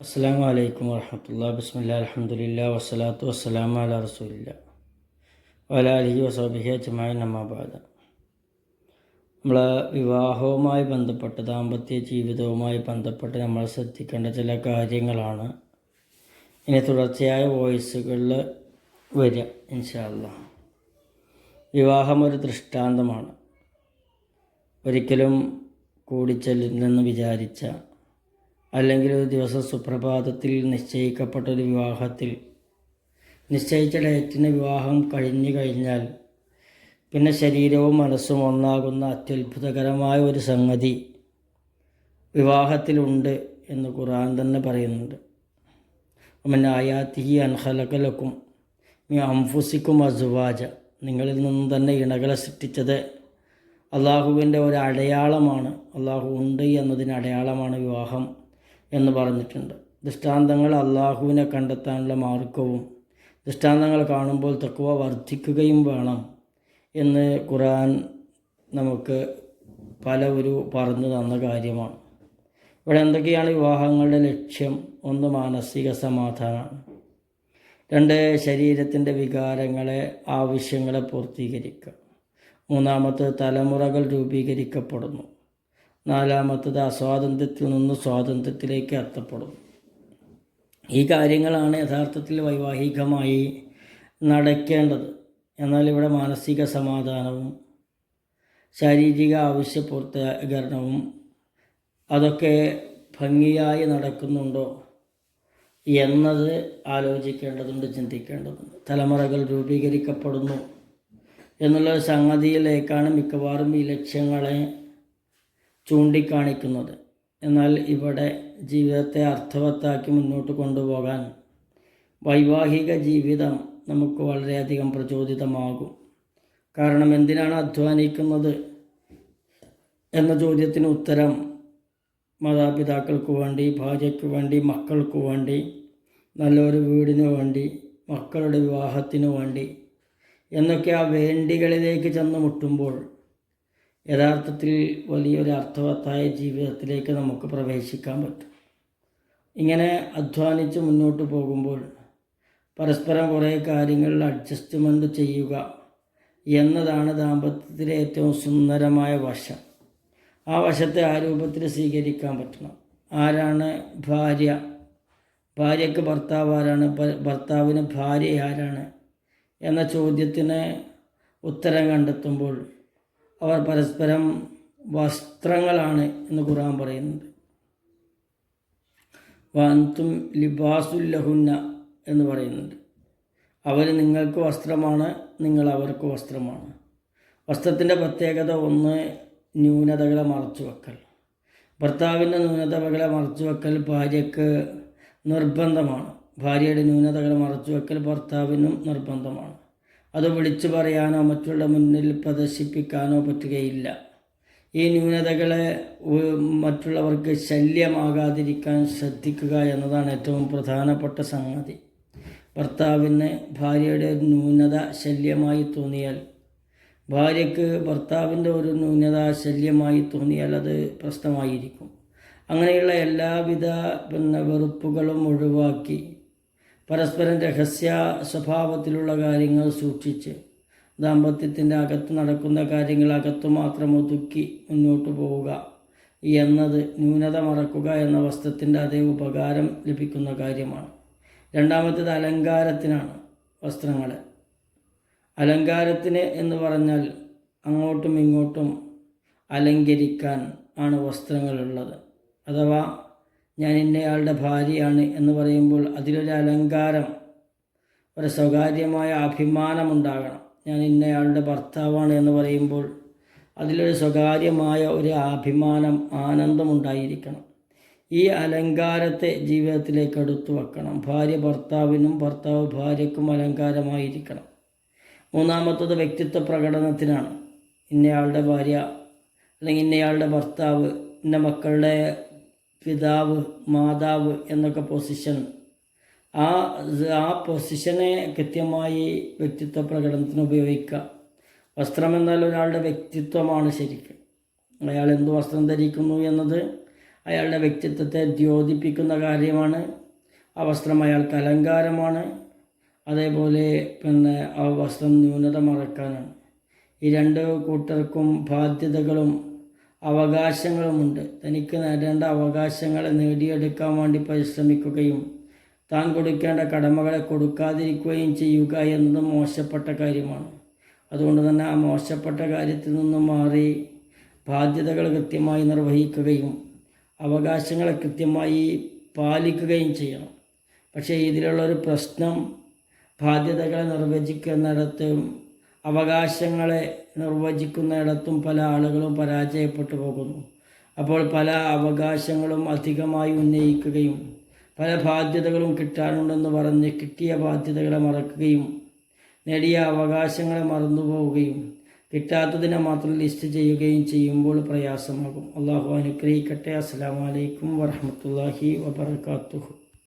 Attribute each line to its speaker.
Speaker 1: അസ്സാം വലൈക്കും വർഹമത്തുള്ള ബിസ്മില്ല അലഹമുല്ല വസ്സലാത്തു വസ്സലാം അല റസൂലില്ല. വല അലഹി വസോബിഹി അജ്മായി നമ്മാബാദ നമ്മൾ വിവാഹവുമായി ബന്ധപ്പെട്ട് ദാമ്പത്യ ജീവിതവുമായി ബന്ധപ്പെട്ട് നമ്മൾ ശ്രദ്ധിക്കേണ്ട ചില കാര്യങ്ങളാണ്. ഇനി തുടർച്ചയായ വോയിസുകളിൽ വരിക ഇൻഷാല്ല വിവാഹം ഒരു ദൃഷ്ടാന്തമാണ്. ഒരിക്കലും കൂടിച്ചെല്ലുന്നെന്ന് വിചാരിച്ച അല്ലെങ്കിൽ ഒരു ദിവസം സുപ്രഭാതത്തിൽ നിശ്ചയിക്കപ്പെട്ട ഒരു വിവാഹത്തിൽ. നിശ്ചയിച്ച ഡേറ്റിന് വിവാഹം കഴിഞ്ഞു കഴിഞ്ഞാൽ പിന്നെ ശരീരവും മനസ്സും ഒന്നാകുന്ന അത്യത്ഭുതകരമായ ഒരു സംഗതി വിവാഹത്തിലുണ്ട് എന്ന് ഖുർആൻ തന്നെ പറയുന്നുണ്ട്. അമ്മൻ ആയാത്തിഹി അൻഹലകലക്കും മീ അംഫുസിക്കും അസുവാജ. നിങ്ങളിൽ നിന്നും തന്നെ ഇണകളെ സൃഷ്ടിച്ചത് അള്ളാഹുവിന്റെ ഒരു അടയാളമാണ് അള്ളാഹു ഉണ്ട് എന്നതിന് അടയാളമാണ് വിവാഹം. എന്ന് പറഞ്ഞിട്ടുണ്ട്. ദൃഷ്ടാന്തങ്ങൾ അള്ളാഹുവിനെ കണ്ടെത്താനുള്ള മാർഗവും ദൃഷ്ടാന്തങ്ങൾ കാണുമ്പോൾ തക്കുവ വർദ്ധിക്കുകയും വേണം എന്ന് ഖുറാൻ നമുക്ക് പല ഒരു പറഞ്ഞു തന്ന കാര്യമാണ്. ഇവിടെ എന്തൊക്കെയാണ് വിവാഹങ്ങളുടെ ലക്ഷ്യം? ഒന്ന് മാനസിക സമാധാനമാണ്. രണ്ട് ശരീരത്തിന്റെ വികാരങ്ങളെ ആവശ്യങ്ങളെ പൂർത്തീകരിക്കുക. മൂന്നാമത്തെ തലമുറകൾ രൂപീകരിക്കപ്പെടുന്നു. നാലാമത്തത് അസ്വാതന്ത്ര്യത്തിൽ നിന്ന് സ്വാതന്ത്ര്യത്തിലേക്ക് എത്തപ്പെടും. ഈ കാര്യങ്ങളാണ് യഥാർത്ഥത്തിൽ വൈവാഹികമായി നടക്കേണ്ടത്. എന്നാൽ ഇവിടെ മാനസിക സമാധാനവും ശാരീരിക ആവശ്യ പൂർത്തീകരണവും അതൊക്കെ ഭംഗിയായി നടക്കുന്നുണ്ടോ എന്നത് ആലോചിക്കേണ്ടതുണ്ട് ചിന്തിക്കേണ്ടതുണ്ട്. തലമുറകൾ രൂപീകരിക്കപ്പെടുന്നു എന്നുള്ള സംഗതിയിലേക്കാണ് മിക്കവാറും ഈ ലക്ഷ്യങ്ങളെ ചൂണ്ടിക്കാണിക്കുന്നത്. എന്നാൽ ഇവിടെ ജീവിതത്തെ അർത്ഥവത്താക്കി മുന്നോട്ട് കൊണ്ടുപോകാൻ വൈവാഹിക ജീവിതം നമുക്ക് വളരെയധികം പ്രചോദിതമാകും. കാരണം എന്തിനാണ് അധ്വാനിക്കുന്നത് എന്ന ചോദ്യത്തിന് ഉത്തരം മാതാപിതാക്കൾക്ക് വേണ്ടി ഭാര്യയ്ക്ക് വേണ്ടി മക്കൾക്ക് വേണ്ടി നല്ലൊരു വീടിന് വേണ്ടി മക്കളുടെ വിവാഹത്തിന് വേണ്ടി എന്നൊക്കെ ആ വേണ്ടികളിലേക്ക് ചെന്ന് മുട്ടുമ്പോൾ യഥാർത്ഥത്തിൽ വലിയൊരു അർത്ഥവത്തായ ജീവിതത്തിലേക്ക് നമുക്ക് പ്രവേശിക്കാൻ പറ്റും. ഇങ്ങനെ അധ്വാനിച്ച് മുന്നോട്ട് പോകുമ്പോൾ പരസ്പരം കുറേ കാര്യങ്ങളിൽ അഡ്ജസ്റ്റ്മെന്റ് ചെയ്യുക എന്നതാണ് ദാമ്പത്യത്തിലെ ഏറ്റവും സുന്ദരമായ വശം. ആ വശത്തെ ആ രൂപത്തിൽ സ്വീകരിക്കാൻ പറ്റണം. ആരാണ് ഭാര്യ? ഭാര്യയ്ക്ക് ഭർത്താവ് ആരാണ്? ഭർത്താവിന് ഭാര്യ ആരാണ്? എന്ന ചോദ്യത്തിന് ഉത്തരം കണ്ടെത്തുമ്പോൾ അവർ പരസ്പരം വസ്ത്രങ്ങളാണ് എന്ന് ഖുർആൻ പറയുന്നുണ്ട്. വാന്തും ലിബാസുല്ലഹുന്ന എന്ന് പറയുന്നുണ്ട്. അവർ നിങ്ങൾക്ക് വസ്ത്രമാണ് നിങ്ങൾ അവർക്ക് വസ്ത്രമാണ്. വസ്ത്രത്തിന്റെ പ്രത്യേകത ഒന്ന് ന്യൂനതകളെ മറച്ചു വെക്കൽ. ഭർത്താവിന്റെ ന്യൂനതകളെ മറച്ചു വെക്കൽ ഭാര്യയ്ക്ക് നിർബന്ധമാണ്. ഭാര്യയുടെ ന്യൂനതകളെ മറച്ചു വെക്കൽ ഭർത്താവിനും നിർബന്ധമാണ്. അത് വിളിച്ചു പറയാനോ മറ്റുള്ള മുന്നിൽ പ്രദർശിപ്പിക്കാനോ പറ്റുകയില്ല. ഈ ന്യൂനതകളെ മറ്റുള്ളവർക്ക് ശല്യമാകാതിരിക്കാൻ ശ്രദ്ധിക്കുക എന്നതാണ് ഏറ്റവും പ്രധാനപ്പെട്ട സംഗതി. ഭർത്താവിന് ഭാര്യയുടെ ന്യൂനത ശല്യമായി തോന്നിയാൽ ഭാര്യയ്ക്ക് ഭർത്താവിന്റെ ഒരു ന്യൂനത ശല്യമായി തോന്നിയാൽ അത് പ്രശ്നമായിരിക്കും. അങ്ങനെയുള്ള എല്ലാവിധ പിന്നെ വെറുപ്പുകളും ഒഴിവാക്കി പരസ്പരം രഹസ്യ സ്വഭാവത്തിലുള്ള കാര്യങ്ങൾ സൂക്ഷിച്ച് ദാമ്പത്യത്തിന്റെ അകത്ത് നടക്കുന്ന കാര്യങ്ങൾ അകത്ത് മാത്രം ഒതുക്കി മുന്നോട്ട് പോവുക എന്നത് ന്യൂനത മറക്കുക എന്ന വസ്ത്രത്തിന്റെ അതേ ഉപകാരം ലഭിക്കുന്ന കാര്യമാണ്. രണ്ടാമത്തേത് അലങ്കാരത്തിനാണ് വസ്ത്രങ്ങൾ. അലങ്കാരത്തിന് എന്ന് പറഞ്ഞാൽ അങ്ങോട്ടും ഇങ്ങോട്ടും അലങ്കരിക്കാൻ ആണ് വസ്ത്രങ്ങളുള്ളത്. അഥവാ ഞാൻ ഇന്നയാളുടെ ഭാര്യയാണ് എന്ന് പറയുമ്പോൾ അതിലൊരു അലങ്കാരം ഒരു സ്വകാര്യമായ അഭിമാനമുണ്ടാകണം. ഞാൻ ഇന്നയാളുടെ ഭർത്താവാണ് എന്ന് പറയുമ്പോൾ അതിലൊരു സ്വകാര്യമായ ഒരു അഭിമാനം ആനന്ദമുണ്ടായിരിക്കണം. ഈ അലങ്കാരത്തെ ജീവിതത്തിലേക്ക് എടുത്തു വെക്കണം. ഭാര്യ ഭർത്താവിനും ഭർത്താവ് ഭാര്യയ്ക്കും അലങ്കാരമായിരിക്കണം. മൂന്നാമത്തത് വ്യക്തിത്വ പ്രകടനത്തിനാണ്. ഇന്നയാളുടെ ഭാര്യ അല്ലെങ്കിൽ ഇന്നയാളുടെ ഭർത്താവ് ഇന്ന മക്കളുടെ പിതാവ് മാതാവ് എന്നൊക്കെ പൊസിഷൻ ആ ആ പൊസിഷനെ കൃത്യമായി വ്യക്തിത്വ പ്രകടനത്തിന് ഉപയോഗിക്കുക. വസ്ത്രം എന്നാൽ ഒരാളുടെ വ്യക്തിത്വമാണ് ശരിക്കും. അയാൾ എന്ത് വസ്ത്രം ധരിക്കുന്നു എന്നത് അയാളുടെ വ്യക്തിത്വത്തെ ദ്യോതിപ്പിക്കുന്ന കാര്യമാണ്. ആ വസ്ത്രം അയാൾക്ക് അലങ്കാരമാണ്. അതേപോലെ പിന്നെ ആ വസ്ത്രം ന്യൂനത മറക്കാനാണ്. ഈ രണ്ട് കൂട്ടർക്കും ബാധ്യതകളും അവകാശങ്ങളുമുണ്ട്. തനിക്ക് നേടേണ്ട അവകാശങ്ങളെ നേടിയെടുക്കാൻ വേണ്ടി പരിശ്രമിക്കുകയും താൻ കൊടുക്കേണ്ട കടമകളെ കൊടുക്കാതിരിക്കുകയും ചെയ്യുക എന്നത് മോശപ്പെട്ട കാര്യമാണ്. അതുകൊണ്ട് തന്നെ ആ മോശപ്പെട്ട കാര്യത്തിൽ നിന്നും മാറി ബാധ്യതകൾ കൃത്യമായി നിർവഹിക്കുകയും അവകാശങ്ങളെ കൃത്യമായി പാലിക്കുകയും ചെയ്യണം. പക്ഷേ ഇതിലുള്ളൊരു പ്രശ്നം ബാധ്യതകളെ നിർവചിക്കുന്നിടത്തും അവകാശങ്ങളെ നിർവചിക്കുന്നിടത്തും പല ആളുകളും പരാജയപ്പെട്ടു പോകുന്നു. അപ്പോൾ പല അവകാശങ്ങളും അധികമായി ഉന്നയിക്കുകയും പല ബാധ്യതകളും കിട്ടാനുണ്ടെന്ന് പറഞ്ഞ് കിട്ടിയ ബാധ്യതകളെ മറക്കുകയും നേടിയ അവകാശങ്ങളെ മറന്നുപോവുകയും കിട്ടാത്തതിനെ മാത്രം ലിസ്റ്റ് ചെയ്യുകയും ചെയ്യുമ്പോൾ പ്രയാസമാകും. അള്ളാഹു അനുഗ്രഹിക്കട്ടെ. അസ്സാം വലൈക്കും വറഹമത്തല്ലാഹി വബർക്കാത്തുഹു